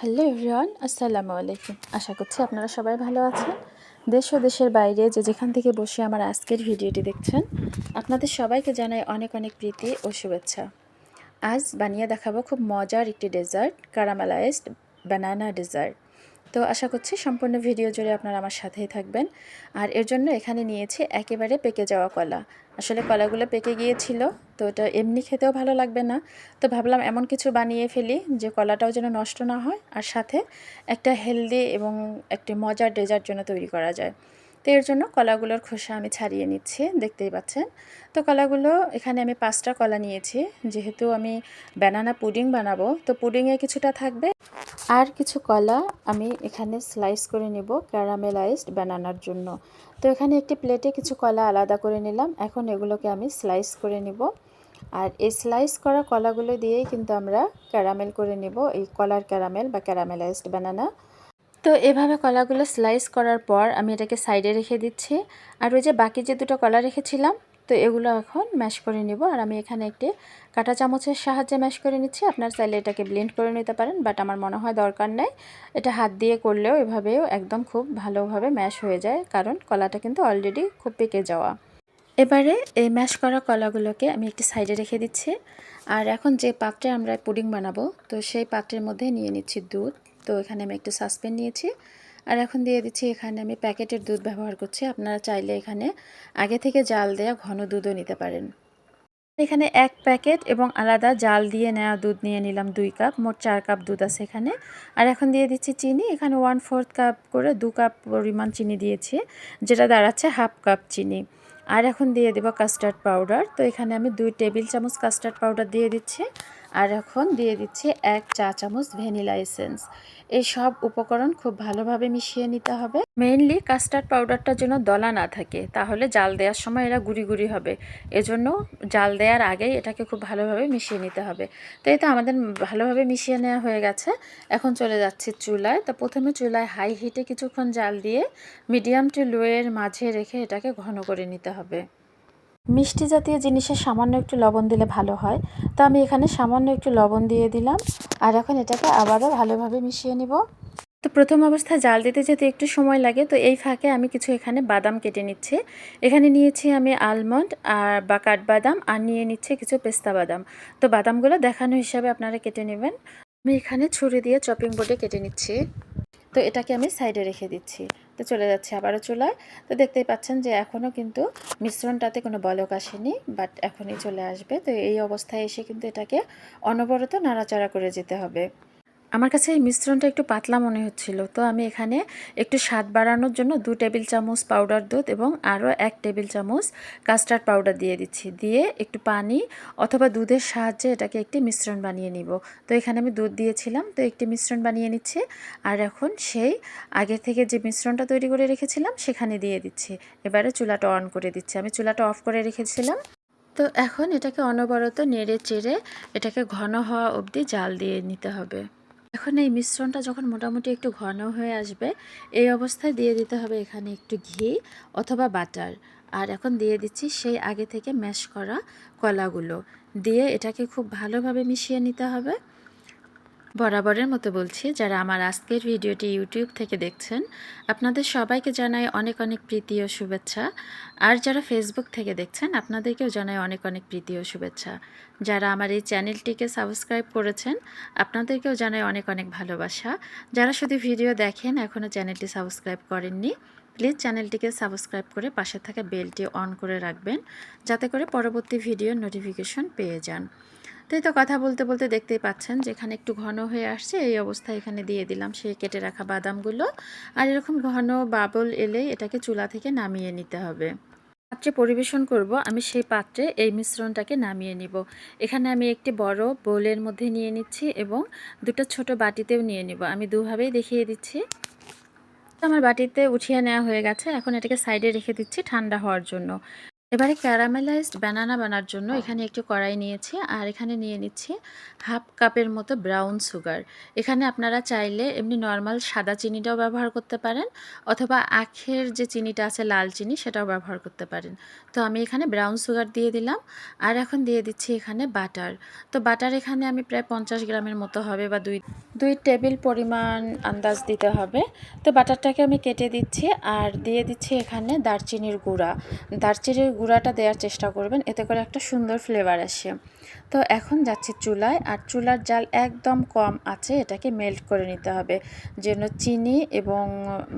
Hello Riyan আসসালামু আলাইকুম। আশা করছি আপনারা সবাই ভালো আছেন। দেশ ও দেশের বাইরে যে যেখান থেকে বসে আমার আজকের ভিডিওটি দেখছেন, আপনাদের সবাইকে জানাই অনেক অনেক প্রীতি ও শুভেচ্ছা। আজ বানিয়ে দেখাবো খুব মজার একটি ডেজার্ট, কারামেলাইজড ব্যানানা ডেজার্ট। তো আশা করছি সম্পূর্ণ ভিডিও জুড়ে আপনারা আমার সাথেই থাকবেন। আর এর জন্য এখানে নিয়েছি একেবারে পেকে যাওয়া কলা। আসলে কলাগুলো পেকে গিয়েছিল, তো ওটা এমনি খেতেও ভালো লাগবে না। তো ভাবলাম এমন কিছু বানিয়ে ফেলি যে কলাটাও যেন নষ্ট না হয়, আর সাথে একটা হেলদি এবং একটি মজার ডেজার্ট জন্য তৈরি করা যায়। তো এর জন্য কলাগুলোর খোসা আমি ছাড়িয়ে নিচ্ছি, দেখতেই পাচ্ছেন। তো কলাগুলো, এখানে আমি পাঁচটা কলা নিয়েছি। যেহেতু আমি ব্যানানা পুডিং বানাবো, তো পুডিংয়ে কিছুটা থাকবে। আর কিছু কলা আমি এখানে স্লাইস করে নেব ক্যারামেলাইজড বানানার জন্য। তো এখানে একটি প্লেটে কিছু কলা আলাদা করে নিলাম। এখন এগুলোকে আমি স্লাইস করে নিব। আর এই স্লাইস করা কলাগুলো দিয়েই কিন্তু আমরা ক্যারামেল করে নেব। এই কলার ক্যারামেল বা ক্যারামেলাইজড বানানা তো এভাবে কলাগুলো স্লাইস করার পর আমি এটাকে সাইডে রেখে দিচ্ছি। আর ওই যে বাকি যে দুটো কলা রেখেছিলাম, তো এগুলো এখন ম্যাশ করে নিব। আর আমি এখানে একটি কাঁটা চামচের সাহায্যে ম্যাশ করে নিচ্ছি। আপনার চাইলে এটাকে ব্লেন্ড করে নিতে পারেন বাট আমার মনে হয় দরকার নেই। এটা হাত দিয়ে করলেও এভাবেও একদম খুব ভালোভাবে ম্যাশ হয়ে যায়, কারণ কলাটা কিন্তু অলরেডি খুব পেকে যাওয়া। এবারে এই ম্যাশ করা কলাগুলোকে আমি একটি সাইডে রেখে দিচ্ছি। আর এখন যে পাত্রে আমরা পুডিং বানাবো, তো সেই পাত্রের মধ্যে নিয়ে নিচ্ছি দুধ। তো এখানে আমি একটু সাসপেন নিয়েছি। আর এখন দিয়ে দিচ্ছি, এখানে আমি প্যাকেটের দুধ ব্যবহার করছি। আপনারা চাইলে এখানে আগে থেকে জাল দেওয়া ঘন দুধও নিতে পারেন। এখানে এক প্যাকেট এবং আলাদা জাল দিয়ে নেওয়া দুধ নিয়ে নিলাম দুই কাপ, মোট চার কাপ দুধ আছে এখানে। আর এখন দিয়ে দিচ্ছি চিনি, এখানে ওয়ান ফোর্থ কাপ করে দু কাপ পরিমাণ চিনি দিয়েছি, যেটা দাঁড়াচ্ছে হাফ কাপ চিনি। আর এখন দিয়ে দেবো কাস্টার্ড পাউডার তো এখানে আমি দুই টেবিল চামচ কাস্টার্ড পাউডার দিয়ে দিচ্ছি। আর এখন দিয়ে দিচ্ছি এক চা চামচ ভ্যানিলা এসেন্স। এই সব উপকরণ খুব ভালোভাবে মিশিয়ে নিতে হবে। মেইনলি কাস্টার্ড পাউডারটার জন্য দলা না থাকে, তাহলে জাল দেওয়ার সময় এরা গুড়ি গুড়ি হবে। এজন্য জাল দেওয়ার আগেই এটাকে খুব ভালোভাবে মিশিয়ে নিতে হবে। তো এই তো আমাদের ভালোভাবে মিশিয়ে নেওয়া হয়ে গেছে। এখন চলে যাচ্ছে চুলায়। তো প্রথমে চুলায় হাই হিটে কিছুক্ষণ জাল দিয়ে মিডিয়াম টু লোয়ের মাঝে রেখে এটাকে ঘন করে নিতে হবে। মিষ্টি জাতীয় জিনিসে সামান্য একটু লবণ দিলে ভালো হয়। তো আমি এখানে সামান্য একটু লবণ দিয়ে দিলাম। আর এখন এটাকে আবারও ভালোভাবে মিশিয়ে নিব। তো প্রথম অবস্থায় জাল দিতে যেতে একটু সময় লাগে। তো এই ফাঁকে আমি কিছু এখানে বাদাম কেটে নিচ্ছি। এখানে নিয়েছি আমি আলমন্ড আর বা কাঠবাদাম আর নিয়ে নিচ্ছি কিছু পেস্তা বাদাম। তো বাদামগুলো দেখানো হিসাবে আপনারা কেটে নেবেন। আমি এখানে ছুরি দিয়ে চপিং বোর্ডে কেটে নিচ্ছি। তো এটাকে আমি সাইডে রেখে দিচ্ছি। তো চলে যাচ্ছে আবারও চুলায়। তো দেখতেই পাচ্ছেন যে এখনও কিন্তু মিশ্রণটাতে কোনো বলক আসেনি বাট এখনই চলে আসবে। তো এই অবস্থায় এসে কিন্তু এটাকে অনবরত নাড়াচাড়া করে যেতে হবে। আমার কাছে এই মিশ্রণটা একটু পাতলা মনে হচ্ছিল। তো আমি এখানে একটু স্বাদ বাড়ানোর জন্য দু টেবিল চামচ পাউডার দুধ এবং আরও এক টেবিল চামচ কাস্টার্ড পাউডার দিয়ে দিচ্ছি। দিয়ে একটু পানি অথবা দুধের সাহায্যে এটাকে একটি মিশ্রণ বানিয়ে নিব। তো এখানে আমি দুধ দিয়েছিলাম, তো একটি মিশ্রণ বানিয়ে নিচ্ছি। আর এখন সেই আগে থেকে যে মিশ্রণটা তৈরি করে রেখেছিলাম সেখানে দিয়ে দিচ্ছি। এবারে চুলাটা অন করে দিচ্ছি। আমি চুলাটা অফ করে রেখেছিলাম। তো এখন এটাকে অনবরত নেড়ে চেড়ে এটাকে ঘন হওয়া অবধি জাল দিয়ে নিতে হবে। এখন এই মিশ্রণটা যখন মোটামুটি একটু ঘন হয়ে আসবে, এই অবস্থায় দিয়ে দিতে হবে এখানে একটু ঘি অথবা বাটার। আর এখন দিয়ে দিচ্ছি সেই আগে থেকে ম্যাশ করা কলাগুলো। দিয়ে এটাকে খুব ভালোভাবে মিশিয়ে নিতে হবে। বরাবরের মতো বলছি, যারা আমার আজকের ভিডিওটি ইউটিউব থেকে দেখছেন, আপনাদের সবাইকে জানাই অনেক অনেক প্রীতি ও শুভেচ্ছা। আর যারা ফেসবুক থেকে দেখছেন, আপনাদেরকেও জানাই অনেক অনেক প্রীতি ও শুভেচ্ছা। যারা আমার এই চ্যানেলটিকে সাবস্ক্রাইব করেছেন, আপনাদেরকেও জানাই অনেক অনেক ভালোবাসা। যারা শুধু ভিডিও দেখেন এখনও চ্যানেলটি সাবস্ক্রাইব করেননি, প্লিজ চ্যানেলটিকে সাবস্ক্রাইব করে পাশে থাকা বেলটি অন করে রাখবেন, যাতে করে পরবর্তী ভিডিওর নোটিফিকেশন পেয়ে যান। তো এই তো কথা বলতে বলতে দেখতেই পাচ্ছেন যেখানে একটু ঘন হয়ে আসছে। এই অবস্থায় এখানে দিয়ে দিলাম। সেই কেটে রাখা বাদামগুলো। আর এরকম ঘন বাবল এলে এটাকে চুলা থেকে নামিয়ে নিতে হবে। পাত্রে পরিবেশন করব। আমি সেই পাত্রে এই মিশ্রণটাকে নামিয়ে নিব। এখানে আমি একটি বড় বোলের মধ্যে নিয়ে নিচ্ছি এবং দুটো ছোট বাটিতেও নিয়ে নিব। আমি দুভাবেই দেখিয়ে দিচ্ছি। আমার বাটিতে উঠিয়ে নেওয়া হয়ে গেছে। এখন এটাকে সাইডে রেখে দিচ্ছি ঠান্ডা হওয়ার জন্য। এবারে ক্যারামেলাইজড ব্যানানা বানার জন্য এখানে একটু কড়াই নিয়েছি আর এখানে নিয়ে নিচ্ছি হাফ কাপের মতো ব্রাউন সুগার। এখানে আপনারা চাইলে এমনি নর্মাল সাদা চিনিটাও ব্যবহার করতে পারেন অথবা আখের যে চিনিটা আছে লাল চিনি সেটাও ব্যবহার করতে পারেন। তো আমি এখানে ব্রাউন সুগার দিয়ে দিলাম আর এখন দিয়ে দিচ্ছি এখানে বাটার। তো বাটার এখানে আমি প্রায় পঞ্চাশ গ্রামের মতো হবে বা দুই দুই টেবিল পরিমাণ আন্দাজ দিতে হবে। তো বাটারটাকে আমি কেটে দিচ্ছি আর দিয়ে দিচ্ছি এখানে দারচিনির গুঁড়া। দারচিনির গুঁড়াটা দেওয়ার চেষ্টা করবেন, এতে করে একটা সুন্দর ফ্লেভার আসে। তো এখন যাচ্ছি চুলায়, আর চুলার জাল একদম কম আছে, এটাকে মেল্ট করে নিতে হবে, যেন চিনি এবং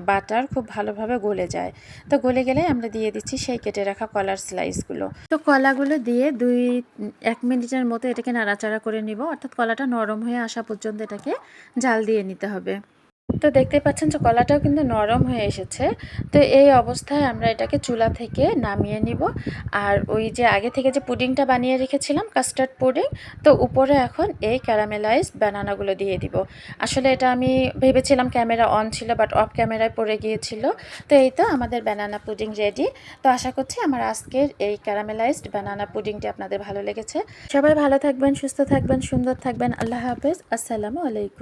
বাটার খুব ভালোভাবে গলে যায়। তো গলে গেলে আমরা দিয়ে দিচ্ছি সেই কেটে রাখা কলার স্লাইসগুলো তো কলাগুলো দিয়ে দুই, এক মিনিটের মতো এটাকে নাড়াচাড়া করে নিব, অর্থাৎ কলাটা নরম হয়ে আসা পর্যন্ত এটাকে জাল দিয়ে নিতে হবে। তো দেখতে পাচ্ছেন যে কলাটাও কিন্তু নরম হয়ে এসেছে। তো এই অবস্থায় আমরা এটাকে চুলা থেকে নামিয়ে নিব। আর ওই যে আগে থেকে যে পুডিংটা বানিয়ে রেখেছিলাম কাস্টার্ড পুডিং তো উপরে এখন এই ক্যারামেলাইজড ব্যানানাগুলো দিয়ে দিব। আসলে এটা আমি ভেবেছিলাম ক্যামেরা অন ছিল বাট অফ ক্যামেরায় পড়ে গিয়েছিল। তো এই তো আমাদের ব্যানানা পুডিং রেডি তো আশা করছি আমার আজকের এই ক্যারামেলাইজড ব্যানানা পুডিংটি আপনাদের ভালো লেগেছে। সবাই ভালো থাকবেন, সুস্থ থাকবেন, সুন্দর থাকবেন। আল্লাহ হাফেজ। আসসালামু আলাইকুম।